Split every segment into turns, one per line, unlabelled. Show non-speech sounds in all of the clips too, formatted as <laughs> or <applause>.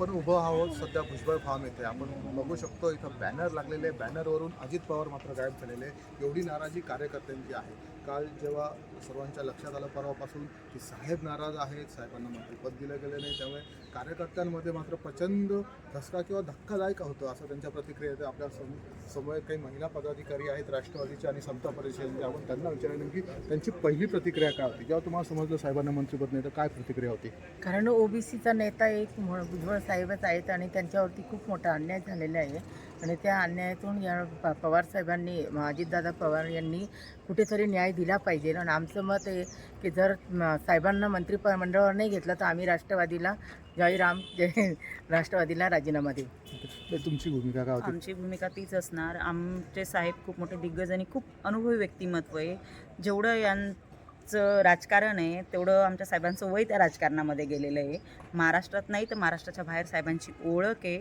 आपण उभं आहोत सध्या भुजबळ फार्म येथे. आपण बघू शकतो इथं बॅनर लागलेले बॅनरवरून अजित पवार मात्र गायब झालेले एवढी नाराजी कार्यकर्त्यांची आहे. काल जेव्हा सर्वांच्या लक्षात आलं परवापासून की साहेब नाराज आहेत. साहेबांना मंत्रिपद दिलं गेलं नाही. त्यामुळे कार्यकर्त्यांमध्ये मात्र प्रचंड धसका किंवा धक्कादायक होतं असं त्यांच्या प्रतिक्रियेत आपल्या सम समोर काही महिला पदाधिकारी आहेत राष्ट्रवादीचे आणि समता परिषदेचे. आपण त्यांना विचारलं की त्यांची पहिली प्रतिक्रिया काय होती? जेव्हा तुम्हाला समजलं साहेबांना मंत्रिपद नाही तर काय प्रतिक्रिया होती?
कारण ओबीसीचा नेता एक भुजबळ साहेबच आहेत आणि त्यांच्यावरती खूप मोठा अन्याय झालेला आहे. आणि त्या अन्यायातून या प- पवार साहेबांनी अजितदादा पवार यांनी कुठेतरी न्याय दिला पाहिजे. आणि आमचं मत आहे की जर साहेबांना मंत्रिमंडळावर नाही घेतलं तर आम्ही राष्ट्रवादीला जयराम जय <laughs> राष्ट्रवादीला राजीनामा देऊ.
तर तुमची भूमिका काय होती?
आमची भूमिका तीच असणार. आमचे साहेब खूप मोठे दिग्गज आणि खूप अनुभवी व्यक्तिमत्व आहे. जेवढं यांचं राजकारण आहे तेवढं आमच्या साहेबांचं वय त्या राजकारणामध्ये गेलेलं आहे. महाराष्ट्रात नाही तर महाराष्ट्राच्या बाहेर साहेबांची ओळख आहे.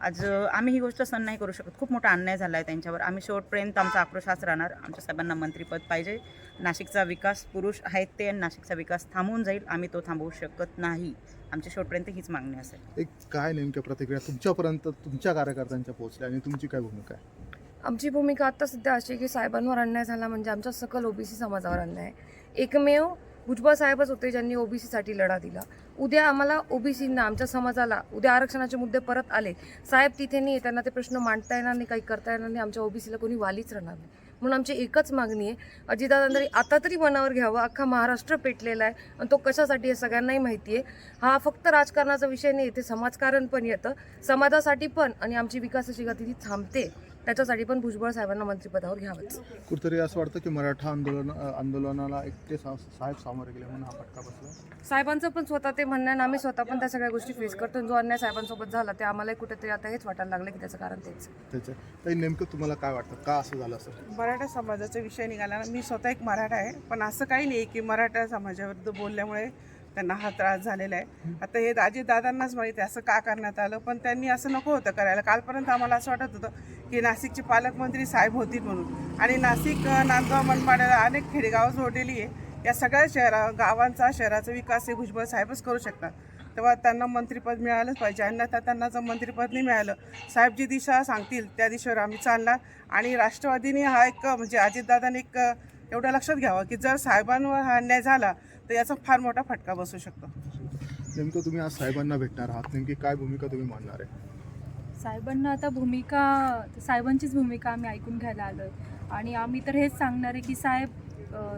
आज आम्ही ही गोष्ट सण नाही करू शकत. खूप मोठा अन्याय झाला आहे त्यांच्यावर. आम्ही शेवटपर्यंत आमचा आक्रोश हाच राहणार. आमच्या साहेबांना मंत्रिपद पाहिजे. नाशिकचा विकास पुरुष आहेत ते आणि नाशिकचा विकास थांबून जाईल. आम्ही तो थांबवू शकत नाही. आमची शेवटपर्यंत हीच मागणी असेल.
एक काय नेमक्या प्रतिक्रिया तुमच्यापर्यंत तुमच्या कार्यकर्त्यांच्या पोहोचल्या आणि तुमची काय भूमिका आहे?
आमची भूमिका आता सध्या अशी की साहेबांवर अन्याय झाला म्हणजे आमच्या सकल ओबीसी समाजावर अन्याय आहे. एकमेव भुजबळ साहेबच होते ज्यांनी ओबीसीसाठी लढा दिला. उद्या आम्हाला ओबीसींना आमच्या समाजाला उद्या आरक्षणाचे मुद्दे परत आले. साहेब तिथे नाही त्यांना ते प्रश्न मांडता येणार नाही काही करता येणार नाही आमच्या ओबीसीला कोणी वालीच राहणार नाही. म्हणून आमची एकच मागणी आहे अजितदादांनी आता तरी मनावर घ्यावं अख्खा महाराष्ट्र पेटलेला आहे आणि तो कशासाठी आहे सगळ्यांनाही माहिती आहे. हा फक्त राजकारणाचा विषय नाही इथे समाजकारण पण येतं समाजासाठी पण आणि आमची विकासाची गती ती थांबते. त्याच्यासाठी पण भुजबळ साहेबांना मंत्रिपदावर घ्यावंच.
कुठेतरी असं वाटतं की मराठा आंदोलन आंदोलनाला एक ते सा- साहेब सामोरे गेले म्हणून हा फटका बसला?
साहेबांचं पण स्वतः ते म्हणणं आहे आणि आम्ही स्वतः पण त्या सगळ्या गोष्टी फेस करतो. आणि जो अन्याय साहेबांसोबत झाला ते आम्हालाही कुठेतरी आता हेच वाटायला लागलं की त्याचं कारण तेच.
त्याचं ताई नेमकं तुम्हाला काय वाटतं? का असं झालं असं?
मराठा समाजाचा विषय निघाला ना मी स्वतः एक मराठा आहे. पण असं काही नाही की मराठा समाजाविरुद्ध बोलल्यामुळे त्यांना हा त्रास झालेला आहे. आता हे दाजी दादांनाच माहिती आहे असं का करण्यात आलं? पण त्यांनी असं नको होतं करायला. कालपर्यंत आम्हाला असं वाटत होतं की नाशिकचे पालकमंत्री साहेब होतील म्हणून. आणि नाशिक नांदगाव मनमाड्याला अनेक खेडेगावं जोडलेली आहे. या सगळ्या शहरा गावांचा शहराचा विकास हे भुजबळ साहेबच करू शकतात. तेव्हा त्यांना मंत्रिपद मिळालंच पाहिजे. अन्यथा त्यांना जर मंत्रिपद नाही मिळालं साहेब जी दिशा सांगतील त्या दिशेवर आम्ही चालणार. आणि राष्ट्रवादीने हा एक म्हणजे अजितदादांनी एक एवढं लक्षात घ्यावं की जर साहेबांवर हा अन्याय झाला तर याचा फार मोठा फटका बसू शकतो.
नेमकं तुम्ही आज साहेबांना भेटणार आहात. नेमकी काय भूमिका तुम्ही मांडणार आहे?
साहेबांना आता भूमिका साहेबांचीच भूमिका आम्ही ऐकून घ्यायला आलो आहे आणि आम्ही तर हेच सांगणार आहे की साहेब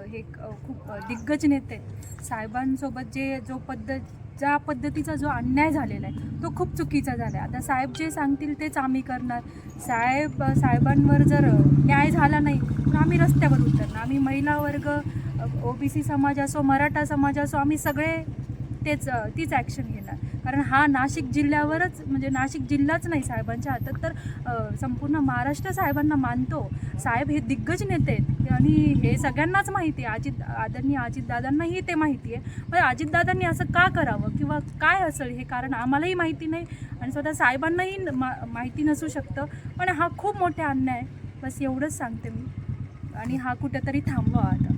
हे खूप दिग्गज नेते. साहेबांसोबत जे जो पद्धत ज्या पद्धतीचा जो अन्याय झालेला आहे तो खूप चुकीचा झाला आहे आता साहेब जे सांगतील तेच आम्ही करणार. साहेब साहेबांवर जर न्याय झाला नाही तर आम्ही रस्त्यावर उतरणार. आम्ही महिला वर्ग ओबीसी समाज असो मराठा समाज असो आम्ही सगळे तेच तीच ॲक्शन घेणार. कारण हा नाशिक जिल्ह्यावरच म्हणजे नाशिक जिल्हाच नाही साहेबांच्या हातात तर संपूर्ण महाराष्ट्र साहेबांना मानतो. साहेब हे दिग्गज नेते आहेत. आणि हे सगळ्यांनाच माहिती आहे. अजित आदरणीय अजितदादांनाही ते माहिती आहे. पण अजितदादांनी असं का करावं? किंवा काय असेल हे कारण आम्हालाही माहिती नाही. आणि स्वतः साहेबांनाही मा माहिती नसू शकतं. पण हा खूप मोठा अन्याय आहे. बस एवढंच सांगते मी. आणि हा कुठेतरी थांबवा आता.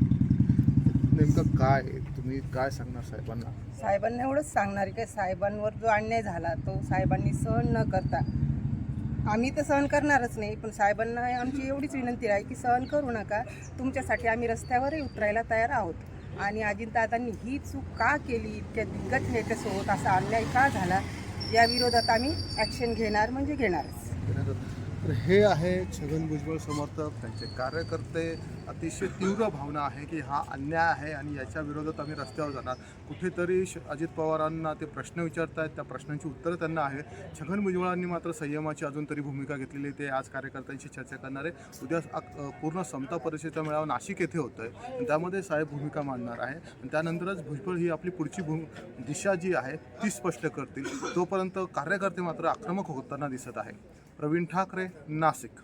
नेमकं काय तुम्ही काय सांगणार साहेबांना?
साहेबांना एवढंच सांगणार की साहेबांवर जो अन्याय झाला तो साहेबांनी सहन न करता. आम्ही तर सहन करणारच नाही पण साहेबांना आमची एवढीच विनंती आहे की सहन करू नका. तुमच्यासाठी आम्ही रस्त्यावरही उतरायला तयार आहोत. आणि अजितदादांनी ही चूक का केली इतक्या दिग्गज नेत्यासोबत असा अन्याय का झाला या विरोधात आम्ही ॲक्शन घेणार म्हणजे घेणारच.
तर हे आहे छगन भुजबळ समर्थक. त्यांचे कार्यकर्ते अतिशय तीव्र भावना आहे की हा अन्याय आहे आणि याच्या विरोधात आम्ही रस्त्यावर जाणार. कुठेतरी श अजित पवारांना ते प्रश्न विचारत आहेत त्या प्रश्नांची उत्तरं त्यांना आहे. छगन भुजबळांनी मात्र संयमाची अजून तरी भूमिका घेतलेली आहे. ते आज कार्यकर्त्यांशी चर्चा करणार आहे. उद्या पूर्ण समता परिषदेचा मेळावा नाशिक येथे होतो आहे त्यामध्ये साहेब भूमिका मांडणार आहे. आणि त्यानंतरच भुजबळ ही आपली पुढची भू दिशा जी आहे ती स्पष्ट करतील. तोपर्यंत कार्यकर्ते मात्र आक्रमक होताना दिसत आहे प्रवीण ठाकरे नाशिक